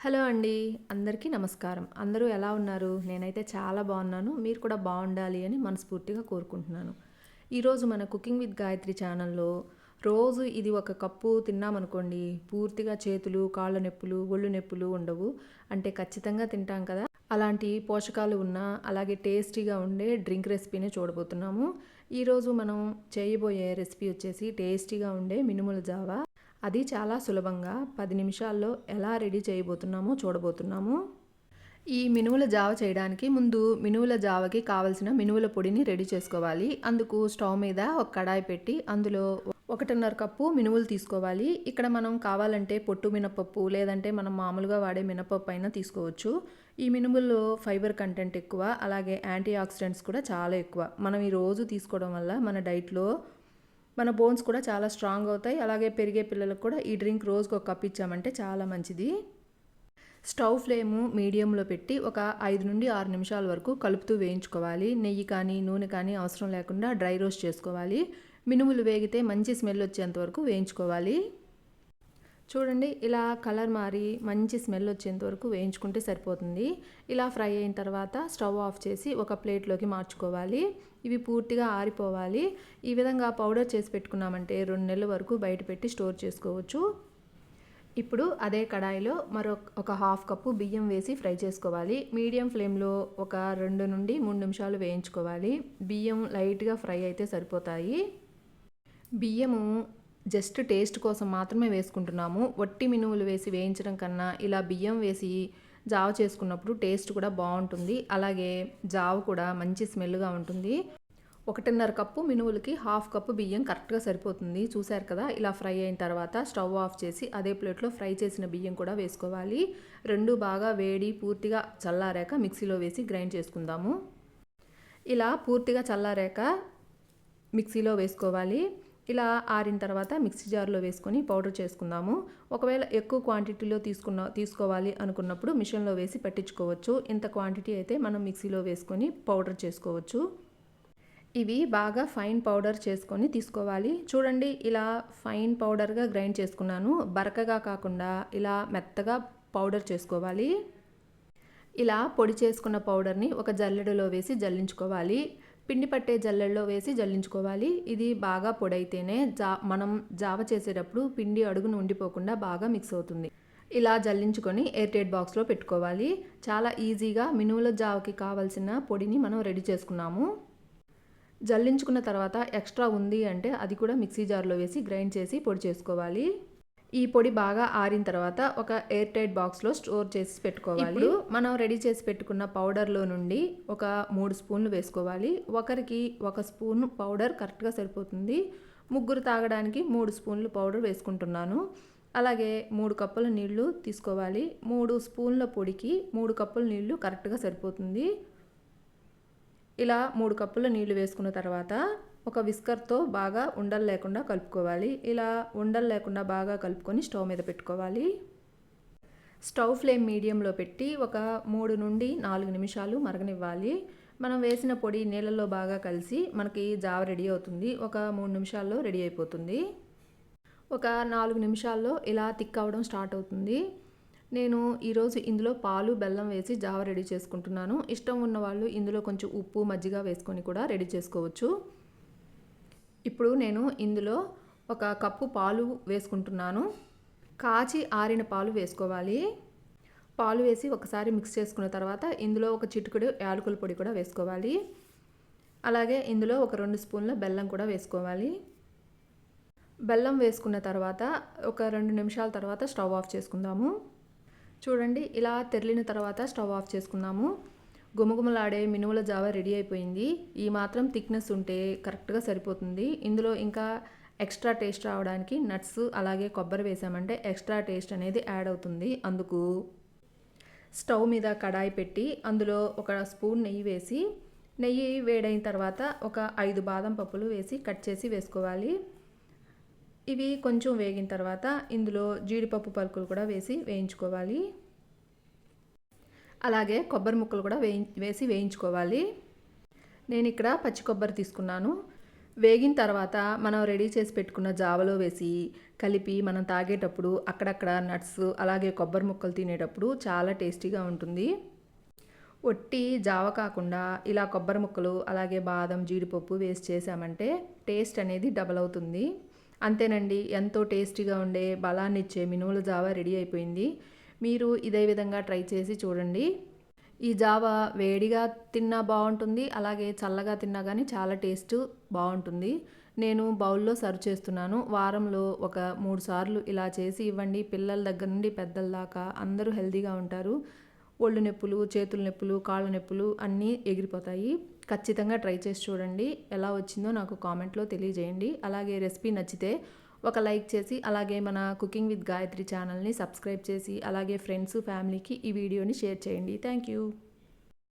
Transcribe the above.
Hello అండి అందరికీ నమస్కారం. అందరూ ఎలా ఉన్నారు? నేనైతే చాలా బాగున్నాను. మీరు కూడా బాగుండాలి అని మనస్ఫూర్తిగా కోరుకుంటున్నాను. ఈరోజు మన కుకింగ్ విత్ గాయత్రి ఛానల్లో రోజు ఇది ఒక కప్పు తిన్నామనుకోండి పూర్తిగా చేతులు కాళ్ళ నొప్పులు ఒళ్ళు నొప్పులు ఉండవు. అంటే ఖచ్చితంగా తింటాం కదా. అలాంటి పోషకాలు ఉన్న అలాగే టేస్టీగా ఉండే డ్రింక్ రెసిపీని చూడబోతున్నాము. ఈరోజు మనం చేయబోయే రెసిపీ వచ్చేసి టేస్టీగా ఉండే మినుముల జావా. అది చాలా సులభంగా పది నిమిషాల్లో ఎలా రెడీ చేయబోతున్నామో చూడబోతున్నాము. ఈ మినువుల జావ చేయడానికి ముందు మినువుల జావకి కావలసిన మినువుల పొడిని రెడీ చేసుకోవాలి. అందుకు స్టవ్ మీద ఒక కడాయి పెట్టి అందులో ఒకటిన్నర కప్పు మినుములు తీసుకోవాలి. ఇక్కడ మనం కావాలంటే పొట్టు మినపప్పు లేదంటే మనం మామూలుగా వాడే మినపప్పు అయినా తీసుకోవచ్చు. ఈ మినుముల్లో ఫైబర్ కంటెంట్ ఎక్కువ అలాగే యాంటీ ఆక్సిడెంట్స్ కూడా చాలా ఎక్కువ. మనం ఈ రోజు తీసుకోవడం వల్ల మన డైట్లో మన బోన్స్ కూడా చాలా స్ట్రాంగ్ అవుతాయి. అలాగే పెరిగే పిల్లలకు కూడా ఈ డ్రింక్ రోజుకు ఒక కప్ ఇచ్చామంటే చాలా మంచిది. స్టవ్ ఫ్లేము మీడియంలో పెట్టి ఒక ఐదు నుండి ఆరు నిమిషాల వరకు కలుపుతూ వేయించుకోవాలి. నెయ్యి కానీ నూనె కానీ అవసరం లేకుండా డ్రై రోస్ట్ చేసుకోవాలి. మినుములు వేగితే మంచి స్మెల్ వచ్చేంత వరకు వేయించుకోవాలి. చూడండి ఇలా కలర్ మారి మంచి స్మెల్ వచ్చేంత వరకు వేయించుకుంటే సరిపోతుంది. ఇలా ఫ్రై అయిన తర్వాత స్టవ్ ఆఫ్ చేసి ఒక ప్లేట్లోకి మార్చుకోవాలి. ఇవి పూర్తిగా ఆరిపోవాలి. ఈ విధంగా పౌడర్ చేసి పెట్టుకున్నామంటే రెండు నెలల వరకు బయట పెట్టి స్టోర్ చేసుకోవచ్చు. ఇప్పుడు అదే కడాయిలో మరో ఒక హాఫ్ కప్పు బియ్యం వేసి ఫ్రై చేసుకోవాలి. మీడియం ఫ్లేమ్లో ఒక రెండు నుండి మూడు నిమిషాలు వేయించుకోవాలి. బియ్యం లైట్గా ఫ్రై అయితే సరిపోతాయి. బియ్యము జస్ట్ టేస్ట్ కోసం మాత్రమే వేసుకుంటున్నాము. వట్టి మినువులు వేసి వేయించడం కన్నా ఇలా బియ్యం వేసి జావ చేసుకున్నప్పుడు టేస్ట్ కూడా బాగుంటుంది. అలాగే జావ కూడా మంచి స్మెల్గా ఉంటుంది. ఒకటిన్నర కప్పు మినువులకి హాఫ్ కప్పు బియ్యం కరెక్ట్గా సరిపోతుంది. చూశారు కదా ఇలా ఫ్రై అయిన తర్వాత స్టవ్ ఆఫ్ చేసి అదే ప్లేట్లో ఫ్రై చేసిన బియ్యం కూడా వేసుకోవాలి. రెండు బాగా వేడి పూర్తిగా చల్లారాక మిక్సీలో వేసి గ్రైండ్ చేసుకుందాము. ఇలా పూర్తిగా చల్లారాక మిక్సీలో వేసుకోవాలి. ఇలా ఆరిన తర్వాత మిక్సీ జార్లో వేసుకొని పౌడర్ చేసుకుందాము. ఒకవేళ ఎక్కువ క్వాంటిటీలో తీసుకున్న తీసుకోవాలి అనుకున్నప్పుడు మిషన్లో వేసి పట్టించుకోవచ్చు. ఇంత క్వాంటిటీ అయితే మనం మిక్సీలో వేసుకొని పౌడర్ చేసుకోవచ్చు. ఇవి బాగా ఫైన్ పౌడర్ చేసుకొని తీసుకోవాలి. చూడండి ఇలా ఫైన్ పౌడర్గా గ్రైండ్ చేసుకున్నాను. బరకగా కాకుండా ఇలా మెత్తగా పౌడర్ చేసుకోవాలి. ఇలా పొడి చేసుకున్న పౌడర్ని ఒక జల్లెడలో వేసి జల్లించుకోవాలి. పిండి పట్టే జల్లెల్లో వేసి జల్లించుకోవాలి. ఇది బాగా పొడైతేనే జా మనం జావ చేసేటప్పుడు పిండి అడుగును ఉండిపోకుండా బాగా మిక్స్ అవుతుంది. ఇలా జల్లించుకొని ఎయిర్టైట్ బాక్స్లో పెట్టుకోవాలి. చాలా ఈజీగా మినువుల జావకి కావాల్సిన పొడిని మనం రెడీ చేసుకున్నాము. జల్లించుకున్న తర్వాత ఎక్స్ట్రా ఉంది అంటే అది కూడా మిక్సీ జార్లో వేసి గ్రైండ్ చేసి పొడి చేసుకోవాలి. ఈ పొడి బాగా ఆరిన తర్వాత ఒక ఎయిర్ టైట్ బాక్స్లో స్టోర్ చేసి పెట్టుకోవాలి. మనం రెడీ చేసి పెట్టుకున్న పౌడర్లో నుండి ఒక మూడు స్పూన్లు వేసుకోవాలి. ఒకరికి ఒక స్పూన్ పౌడర్ కరెక్ట్గా సరిపోతుంది. ముగ్గురు తాగడానికి మూడు స్పూన్లు పౌడర్ వేసుకుంటున్నాను. అలాగే మూడు కప్పుల నీళ్ళు తీసుకోవాలి. మూడు స్పూన్ల పొడికి మూడు కప్పుల నీళ్ళు కరెక్ట్గా సరిపోతుంది. ఇలా మూడు కప్పుల నీళ్ళు వేసుకున్న తర్వాత ఒక విస్కర్తో బాగా ఉండలు లేకుండా కలుపుకోవాలి. ఇలా ఉండలు లేకుండా బాగా కలుపుకొని స్టవ్ మీద పెట్టుకోవాలి. స్టవ్ ఫ్లేమ్ మీడియంలో పెట్టి ఒక మూడు నుండి నాలుగు నిమిషాలు మరగనివ్వాలి. మనం వేసిన పొడి నీళ్ళల్లో బాగా కలిసి మనకి జావ రెడీ అవుతుంది. ఒక మూడు నిమిషాల్లో రెడీ అయిపోతుంది. ఒక నాలుగు నిమిషాల్లో ఇలా థిక్ అవ్వడం స్టార్ట్ అవుతుంది. నేను ఈరోజు ఇందులో పాలు బెల్లం వేసి జావ రెడీ చేసుకుంటున్నాను. ఇష్టం ఉన్న వాళ్ళు ఇందులో కొంచెం ఉప్పు మజ్జిగ వేసుకొని కూడా రెడీ చేసుకోవచ్చు. ఇప్పుడు నేను ఇందులో ఒక కప్పు పాలు వేసుకుంటున్నాను. కాచి ఆరిన పాలు వేసుకోవాలి. పాలు వేసి ఒకసారి మిక్స్ చేసుకున్న తర్వాత ఇందులో ఒక చిటుకుడు యాలకుల పొడి కూడా వేసుకోవాలి. అలాగే ఇందులో ఒక రెండు స్పూన్ల బెల్లం కూడా వేసుకోవాలి. బెల్లం వేసుకున్న తర్వాత ఒక రెండు నిమిషాల తర్వాత స్టవ్ ఆఫ్ చేసుకుందాము. చూడండి ఇలా తెరిలిన తర్వాత స్టవ్ ఆఫ్ చేసుకుందాము. గుమగుమలాడే మినుముల జావ రెడీ అయిపోయింది. ఈ మాత్రం థిక్నెస్ ఉంటే కరెక్ట్గా సరిపోతుంది. ఇందులో ఇంకా ఎక్స్ట్రా టేస్ట్ రావడానికి నట్స్ అలాగే కొబ్బరి వేసామంటే ఎక్స్ట్రా టేస్ట్ అనేది యాడ్ అవుతుంది. అందుకు స్టవ్ మీద కడాయి పెట్టి అందులో ఒక స్పూన్ నెయ్యి వేసి నెయ్యి వేడైన తర్వాత ఒక ఐదు బాదం పప్పులు వేసి కట్ చేసి వేసుకోవాలి. ఇవి కొంచెం వేగిన తర్వాత ఇందులో జీడిపప్పు పలుకులు కూడా వేసి వేయించుకోవాలి. అలాగే కొబ్బరి ముక్కలు కూడా వేయి వేసి వేయించుకోవాలి. నేను ఇక్కడ పచ్చి కొబ్బరి తీసుకున్నాను. వేగిన తర్వాత మనం రెడీ చేసి పెట్టుకున్న జావలో వేసి కలిపి మనం తాగేటప్పుడు అక్కడక్కడ నట్స్ అలాగే కొబ్బరి ముక్కలు తినేటప్పుడు చాలా టేస్టీగా ఉంటుంది. ఒట్టి జావ కాకుండా ఇలా కొబ్బరి ముక్కలు అలాగే బాదం జీడిపప్పు వేసి చేసామంటే టేస్ట్ అనేది డబల్ అవుతుంది. అంతేనండి ఎంతో టేస్టీగా ఉండే బలాన్ని ఇచ్చే మినుముల జావ రెడీ అయిపోయింది. మీరు ఇదే విధంగా ట్రై చేసి చూడండి. ఈ జావ వేడిగా తిన్నా బాగుంటుంది అలాగే చల్లగా తిన్నా కానీ చాలా టేస్ట్ బాగుంటుంది. నేను బౌల్లో సర్వ్ చేస్తున్నాను. వారంలో ఒక మూడు సార్లు ఇలా చేసి ఇవ్వండి. పిల్లల దగ్గర నుండి పెద్దల దాకా అందరూ హెల్తీగా ఉంటారు. ఒళ్ళు నొప్పులు చేతుల నొప్పులు కాళ్ళ నొప్పులు అన్నీ ఎగిరిపోతాయి. ఖచ్చితంగా ట్రై చేసి చూడండి. ఎలా వచ్చిందో నాకు కామెంట్లో తెలియజేయండి. అలాగే రెసిపీ నచ్చితే ఒక లైక్ చేసి అలాగే మన కుకింగ్ విత్ గాయత్రి ఛానల్ని సబ్స్క్రైబ్ చేసి అలాగే ఫ్రెండ్స్ ఫ్యామిలీకి ఈ వీడియోని షేర్ చేయండి. Thank you.